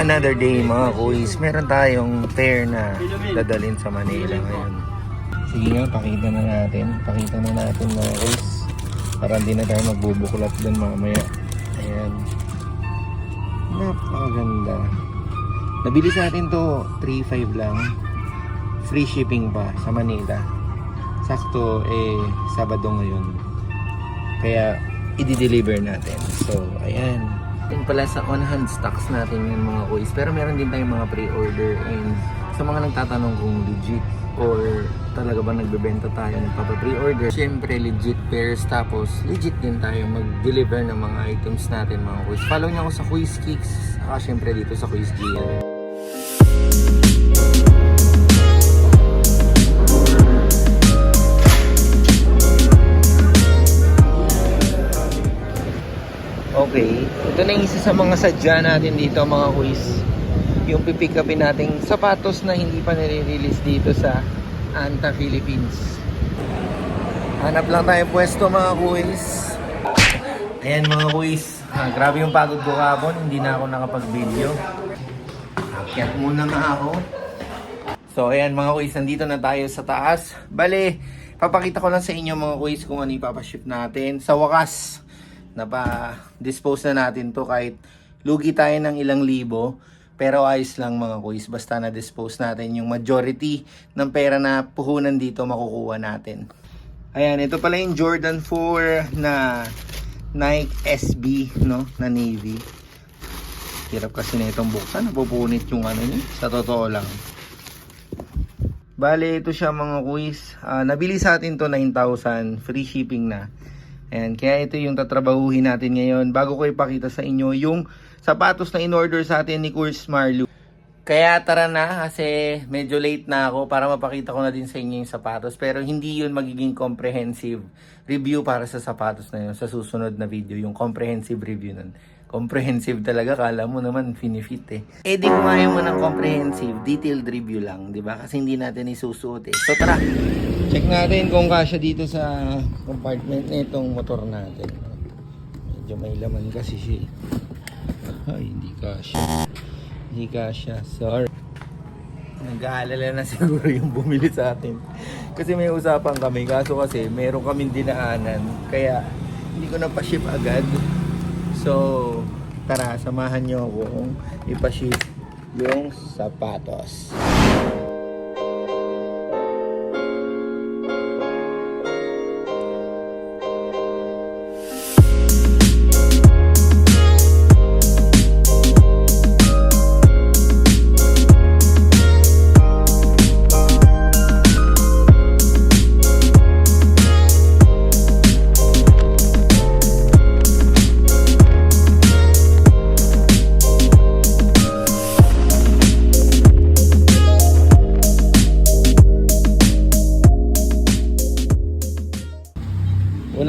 Another day mga kuis, meron tayong pair na dadalhin sa Manila ngayon. Sige nga, pakita na natin. Pakita na natin mga kuis. Para hindi na tayo magbubuklat doon mamaya. Ayan. Napakaganda. Nabili sa atin to 3.5 lang. Free shipping pa sa Manila. Sakto eh Sabado ngayon. Kaya i-deliver natin. So, ayan. Yun pala sa on-hand stocks natin yung mga kuis. Pero meron din tayong mga pre-order and sa mga nagtatanong kung legit or talaga ba nagbebenta tayo nagpapa-pre-order. Siyempre legit pairs tapos legit din tayo mag-deliver ng mga items natin mga kuis. Follow niyo ako sa Quiz Kicks saka siyempre dito sa Quiz Gear. Okay, ito na yung isa sa mga sadya natin dito mga quiz. Yung pipick upin nating sapatos na hindi pa nire-release dito sa Anta Philippines. Hanap lang tayo pwesto mga quiz. Ayan mga quiz, ah, grabe yung pagod ko kapon, hindi na ako nakapag-video. Akyat muna nga ako. So ayan mga quiz, nandito na tayo sa taas. Bale, papakita ko lang sa inyo mga quiz kung ano ipapaship natin. Sa wakas, napa-dispose na natin to kahit lugi tayo ng ilang libo. Pero ayos lang mga quiz, basta na-dispose natin yung majority ng pera na puhunan dito makukuha natin. Ayan, ito pala yung Jordan 4 na Nike SB, no, na Navy. Hirap kasi na itong buksan, napupunit yung ano niya, sa totoo lang. Bale, ito siya mga quiz. Ah, nabili sa atin to 9,000, free shipping na. Ayan, kaya ito yung tatrabahuhin natin ngayon. Bago ko ipakita sa inyo yung sapatos na in-order sa atin ni Kurs Marlu. Kaya tara na kasi medyo late na ako para mapakita ko na din sa inyo yung sapatos. Pero hindi yun magiging comprehensive review para sa sapatos na yun sa susunod na video. Yung comprehensive review nun. Comprehensive talaga, kala mo naman finifit eh. Eh di ko kaya mo ng comprehensive, detailed review lang, di ba? Kasi hindi natin isusuot eh. So tara, check natin kung kasya dito sa compartment na itong motor natin. Medyo may laman kasi siya eh. Ay, hindi kasya. Hindi kasya, sorry. Nag-aalala na siguro yung bumili sa atin. Kasi may usapan kami, kaso kasi meron kaming dinaanan. Kaya hindi ko na pa-ship agad. So, tara, samahan nyo akong ipaship yung sapatos.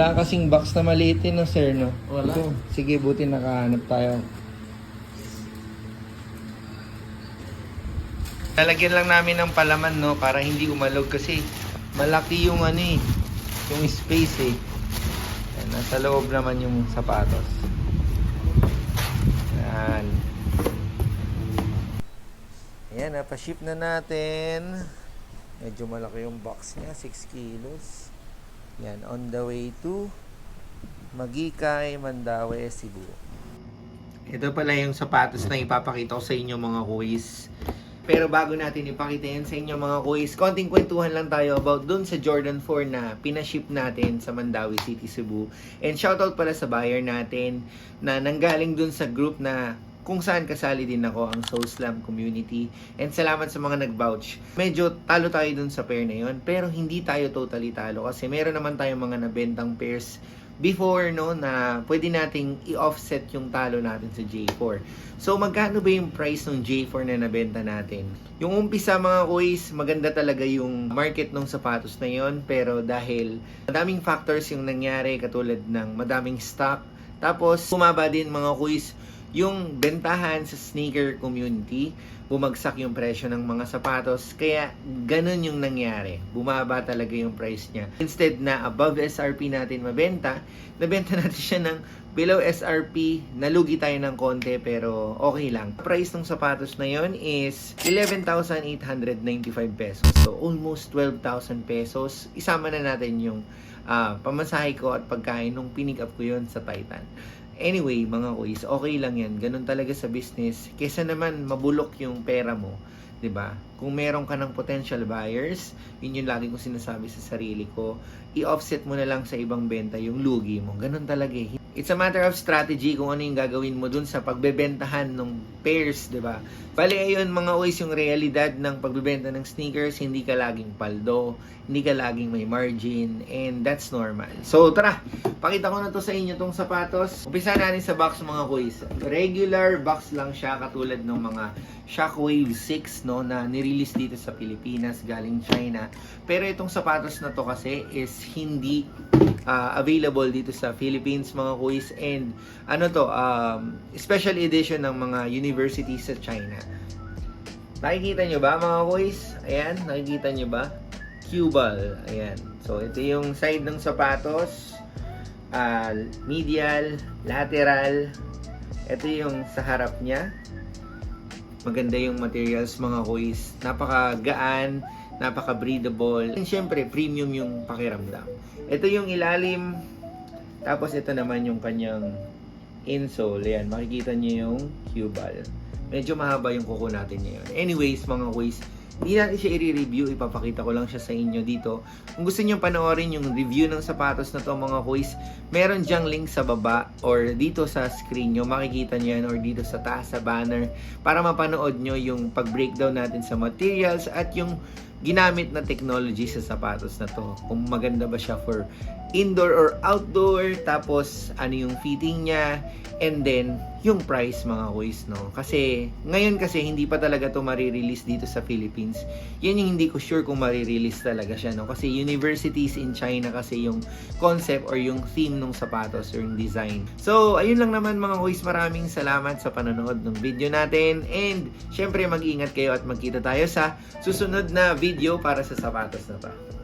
Wala kasing box na maliitin no sir no? Wala. Ito, sige buti nakahanap tayo. Lalagyan lang namin ng palaman no para hindi umalog kasi malaki yung ano eh, yung space eh. Ayan, nasa loob naman yung sapatos. Yan. Ayan, napaship na natin. Medyo malaki yung box niya, 6 kilos. Yan, on the way to Magikay, Mandaue, Cebu. Ito pala yung sapatos na ipapakita ko sa inyo mga kuis. Pero bago natin ipakita yan sa inyo mga kuis, konting kwentuhan lang tayo about dun sa Jordan 4 na pinaship natin sa Mandaue City, Cebu. And shoutout pala sa buyer natin na nanggaling dun sa group na kung saan kasali din ako ang Soul Slam community. And salamat sa mga nag-vouch. Medyo talo tayo dun sa pair na yon pero hindi tayo totally talo kasi meron naman tayong mga nabentang pairs before no na pwede nating i-offset yung talo natin sa J4. So magkano ba yung price ng J4 na nabenta natin? Yung umpisa mga kuys, maganda talaga yung market ng sapatos na yon pero dahil madaming factors yung nangyari katulad ng madaming stock tapos bumaba din mga kuys yung bentahan sa sneaker community, bumagsak yung presyo ng mga sapatos, kaya ganun yung nangyari. Bumaba talaga yung price niya. Instead na above SRP natin mabenta, nabenta natin siya ng below SRP, nalugi tayo ng konti pero okay lang. Price ng sapatos na yon is 11,895 pesos. So almost 12,000 pesos. Isama na natin yung ah, pamasahe ko at pagkain nung pinick up ko yon sa Titan. Anyway, mga kuis, okay lang yan. Ganun talaga sa business. Kesa naman mabulok yung pera mo, 'di ba? Kung meron ka ng potential buyers, yun yung lagi kong sinasabi sa sarili ko, i-offset mo na lang sa ibang benta yung lugi mo. Ganun talaga eh. It's a matter of strategy kung ano yung gagawin mo dun sa pagbebentahan ng pairs, 'di ba? Bali ayun mga kuis yung realidad ng pagbebenta ng sneakers, hindi ka laging paldo, hindi ka laging may margin, and that's normal. So tara, pakita ko na to sa inyo tong sapatos. Umpisa natin sa box mga kuis. Regular box lang siya katulad ng mga Shockwave 6 no na nirelease dito sa Pilipinas galing China. Pero itong sapatos na to kasi is hindi ah, available dito sa Philippines mga kuis and ano to um, special edition ng mga universities sa China. Nakikita nyo ba mga kuis? Ayan, nakikita nyo ba? Cubal. Ayan. So, ito yung side ng sapatos. Ah, medial, lateral. Ito yung sa harap niya. Maganda yung materials mga kuis. Napaka-gaan, napaka-breathable. And syempre, premium yung pakiramdam. Ito yung ilalim. Tapos ito naman yung kanyang insole. Ayan, makikita niyo yung cubal. Medyo mahaba yung kuko natin ngayon. Anyways, mga kuis, hindi natin siya i-review. Ipapakita ko lang siya sa inyo dito. Kung gusto niyo panoorin yung review ng sapatos na to mga kuis, meron diyang link sa baba or dito sa screen nyo. Makikita niyo yan or dito sa taas sa banner para mapanood nyo yung pag-breakdown natin sa materials at yung ginamit na technology sa sapatos na to. Kung maganda ba siya for indoor or outdoor, tapos ano yung fitting niya, and then yung price mga kuis, no? Kasi ngayon kasi hindi pa talaga to marirelease dito sa Philippines. Yan yung hindi ko sure kung marirelease talaga siya, no? Kasi universities in China kasi yung concept or yung theme ng sapatos or yung design. So, ayun lang naman mga kuis. Maraming salamat sa panonood ng video natin. And, syempre mag-ingat kayo at magkita tayo sa susunod na video para sa sapatos na to.